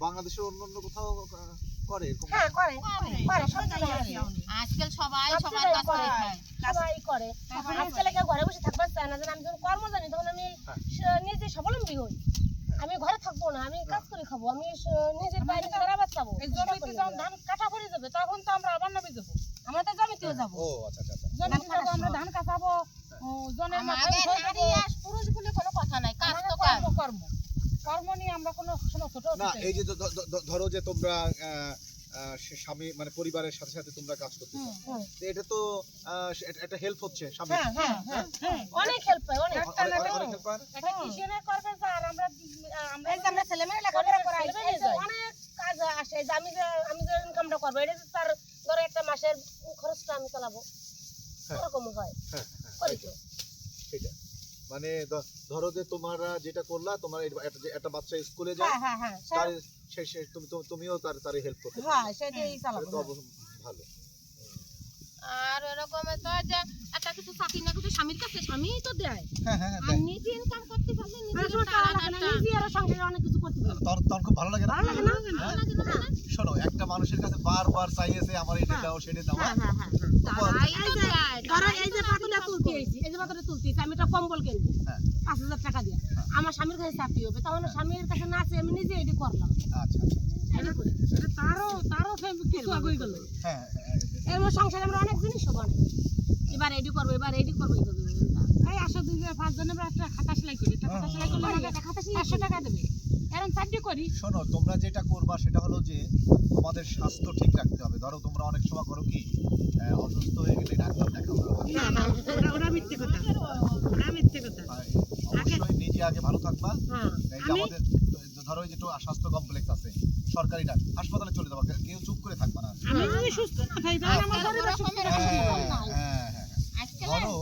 বাংলাদেশের অন্য অন্য কোথাও করে হ্যাঁ করে করে সব জায়গায় আজকাল সবাই সবার কাজ করে। করে। খায় সবাই করে। আজকাল কেউ ঘরে বসে থাকতে চায় না। যেন আমি যখন কর্ম জানি তখন আমি হ্যাঁ। নিজে স্বাবলম্বী হই। আমি ঘরে থাকব না আমি কাজ করে খাব আমি নিজের বাইরে এই জমিতে যখন ধান কাটা পড়ে যাবে তখন তো আমরা আবার নামে যাব। আমরা তো জমিতেও যাব। ও আচ্ছা আচ্ছা আচ্ছা। জমিতে যাব আমরা ধান কাটাবো জনের মাথায় পুরুষ বলে কোনো কথা নাই কাজ তো কাজ। কর্ম কর্ম কর্ম নিয়ে আমরা কোনো ছোট না এই যে ধরো যে তোমরা স্বামী মানে পরিবারের সাথে সাথে তোমরা কাজ করতে এটা তো একটা হেল্প হচ্ছে স্বামী হ্যাঁ হ্যাঁ হ্যাঁ হ্যাঁ? অনেক হেল্প পাই অনেক। একটা পায় না? একটা কিষেনে করবে স্যার আমরা আমরা আমরা ছেলে মেয়ে লেখাপড়া করাই। অনেক কাজ আসে যে আমি যে আমি যে ইনকামটা করব এটা তার ধরো একটা মাসের খরচটা আমি চালাবো। হ্যাঁ। ওরকম হয়। হ্যাঁ, করি তো। সেটা মানে ধরো যে তোমরা যেটা করলা তোমার একটা বাচ্চা স্কুলে যায় হ্যাঁ হ্যাঁ হ্যাঁ তার সে সে তুমি তুমি- তুমিও তার তার হেল্প করতে পারো। হ্যাঁ সেটাই এটা চালাবো ভালো আর এরকম তো যে একটা কিছু চাকরি না কিছু স্বামীর কাছে স্বামীই তো দেয় হ্যাঁ হ্যাঁ আর নিজে ইনকাম করতে পারলে আর নিজের শোনো, টাকা লাগে না, নিজে আরও সংসারে অনেক কিছু করতে পারি। তখন তখন খুব ভালো লাগে না ভালো লাগে না? হ্যাঁ? শোনো একটা মানুষের কাছে বারবার চাইয়েছে আমার এটা দাও সেটা দাও হ্যাঁ, হ্যাঁ, হ্যাঁ, হ্যাঁ। তারাই তো দেয় ধরো এই যে পাতুলা তুলতে এসেছি, এই যে পাতুলা তুলতে এসেছি, আমি একটা কম্বল কিনবো হ্যাঁ। পাঁচ হাজার টাকা দিয়ে। আমার স্বামীর কাছে চাকরি হবে তখন স্বামীর কাছে না আছে আমি নিজে এটি করলাম। আচ্ছা আচ্ছা। তারও তারও কিছু আগে গেল। হ্যাঁ হ্যাঁ, এর সংসারে আমরা অনেক জিনিস হব এবার এটি করব এবার এটি করব এই করব, এই। আসো দুই জন পাঁচ জনের একটা খাতা সেলাই করি। একটা খাতা সেলাই করলে খাতা পাঁচশো টাকা দেবে। করি শোনো তোমরা যেটা করবা সেটা হলো যে তোমাদের স্বাস্থ্য ঠিক রাখতে হবে। ধরো তোমরা অনেক সময় করো কি অসুস্থ হয়ে গেলে ডাক্তার দেখাবো না না ওরা ওরা মিথ্যে কথা। ওরা মিথ্যে কথা। অবশ্যই নিজে আগে ভালো থাকবা। হ্যাঁ এই যে আমাদের ধরো এই যে স্বাস্থ্য কমপ্লেক্স আছে সরকারি ডাক হাসপাতালে চলে যাবা কেউ চুপ করে থাকবা না। আমি যদি সুস্থ না থাকি তাহলে আমার শরীরে সুস্থ হ্যাঁ হ্যাঁ হ্যাঁ আজকাল ধরো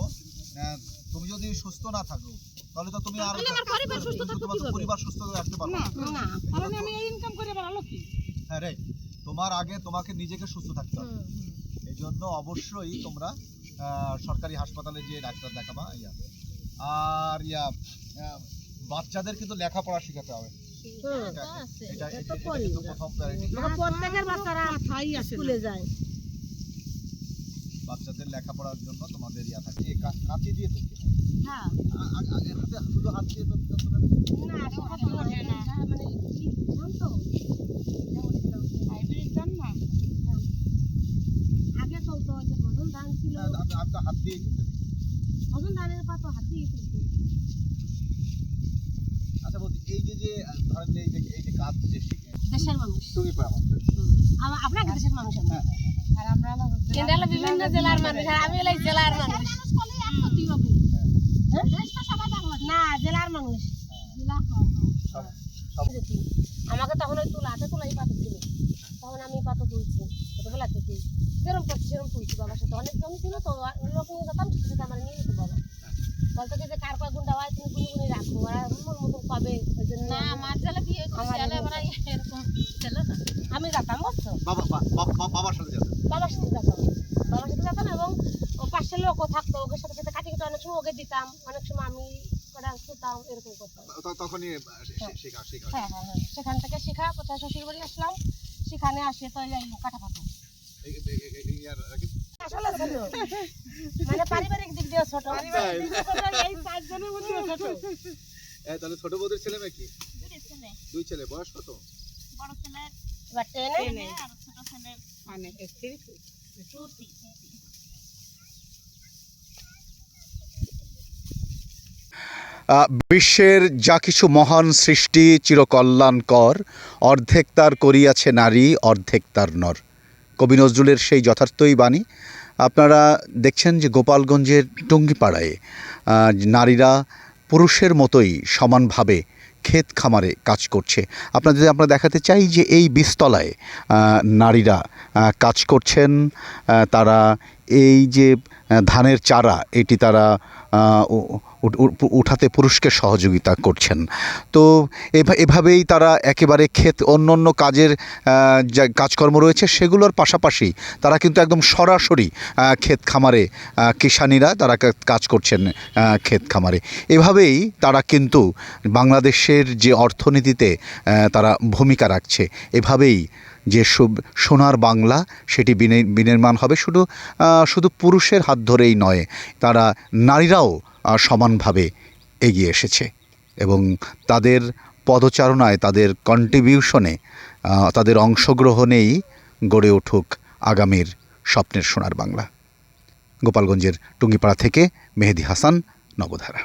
তুমি যদি সুস্থ না থাকো তাহলে তো তুমি আর আমার পরিবার সুস্থ থাকবে তোমার তো পরিবার সুস্থ রাখতে পারবে না না। না আমি এই ইনকাম করে আবার আলো কি? হ্যাঁ রে তোমার আগে তোমাকে নিজেকে সুস্থ থাকতে হবে। এই জন্য অবশ্যই তোমরা সরকারি হাসপাতালে গিয়ে ডাক্তার দেখাবা ইয়া। আর ইয়া বাচ্চাদের কিন্তু লেখাপড়া শেখাতে হবে। এটা এটা প্রথম প্রায়োরিটি। প্রত্যেকের বাচ্চারা স্কুলে যায়। বাচ্চাদের লেখাপড়ার জন্য তোমাদের ইয়া থাকে। কাঁচি দিয়ে তুলতে হ্যাঁ। হাতে শুধু হাত দিয়ে তুলতে হবে? না? মানে তো হাইব্রিড না। আগে চলতো যে ধান ছিল। আমি তো হাত দিয়েই তুলতে দিই। ভজন ধানের পাতো হাত দিয়ে আচ্ছা বলছি এই যে যে ধরেন এই যে এই যে কাজ যে দেশের মানুষ। তুমি পাও আমাদের আমার আপনাকে দেশের মানুষ হ্যাঁ হলো এটা হলো বিভিন্ন জেলার মানুষ আর আমি হলো জেলার মানুষ। ক্ষতি হবে। হ্যাঁ? দেশটা সবাই বাংলা না জেলার মানুষ। জেলা সব সব। যেতি। আমাকে তখন ওই তুলা হাতে তুলাই পাতো ছিল তখন আমি পাতো তুলছি ছোটবেলা থেকে। যেরকম করছি সেরকম তুলছি বাবার সাথে। অনেক জমি ছিল তো লোক নিয়ে যেতাম সাথে আমার নিয়ে যেত বাবা বলতো যে কার কয় গুন্ডা হয় তুমি গুনি গুনি রাখো। ওরা মন মতন পাবে ওই জন্য না আমার জেলা বিয়ে করছে আমার ছেলে এরকম। বড় এরকম ছেলে না আমি যেতাম বুঝছ বাবা বা- বা- বা- বাবার সাথে যাবে বাবার সাথে যেতাম বাবার সাথে যেতাম এবং ও পাশে লোকও সাথে সাথে কাটি কেটে অনেক সময় ওকে দিতাম অনেক সময় আমি কটা শুতাম এরকম করতাম। তখনই শেখা শেখা। হ্যাঁ হ্যাঁ হ্যাঁ। সেখান থেকে শেখা কোথায় শ্বশুর বাড়ি আসলাম সেখানে আসে তো এই কাটা মানে পারিবারিক দিক দিয়ে ছোট। এই পাঁচজনের মধ্যে ছোট। এ, তাহলে ছোট বৌদির ছেলে মেয়ে কি? দুই ছেলে। দুই ছেলে বয়স কত? বড় ছেলে এবার টেনে আর ছোট ছেলে মানে একত্রিশ বিশ্বের যা কিছু মহান সৃষ্টি চিরকল্যাণকর অর্ধেক তার করিয়াছে নারী অর্ধেক তার নর। কবি নজরুলের সেই যথার্থই বাণী। আপনারা দেখছেন যে গোপালগঞ্জের টুঙ্গিপাড়ায় নারীরা পুরুষের মতোই সমানভাবে ক্ষেত খামারে কাজ করছে। আপনাদের আমরা দেখাতে চাই যে এই বীজতলায় আহ, নারীরা কাজ করছেন তারা এই যে ধানের চারা এটি তারা উঠাতে পুরুষকে সহযোগিতা করছেন। তো এভা- এভাবেই তারা একেবারে ক্ষেত অন্য অন্য কাজের যা, কাজকর্ম রয়েছে সেগুলোর পাশাপাশি তারা কিন্তু একদম সরাসরি ক্ষেত খামারে কিষানীরা তারা কাজ করছেন ক্ষেত খামারে। এভাবেই তারা কিন্তু বাংলাদেশের যে অর্থনীতিতে তারা ভূমিকা রাখছে। এভাবেই যে সোনার বাংলা সেটি বিনির্মাণ হবে। শুধু শুধু পুরুষের হাত ধরেই নয়, তারা নারীরাও সমানভাবে এগিয়ে এসেছে এবং তাদের পদচারণায়, তাদের কন্ট্রিবিউশনে তাদের অংশগ্রহণেই গড়ে উঠুক আগামীর স্বপ্নের সোনার বাংলা। গোপালগঞ্জের টুঙ্গিপাড়া থেকে মেহেদি হাসান নবধারা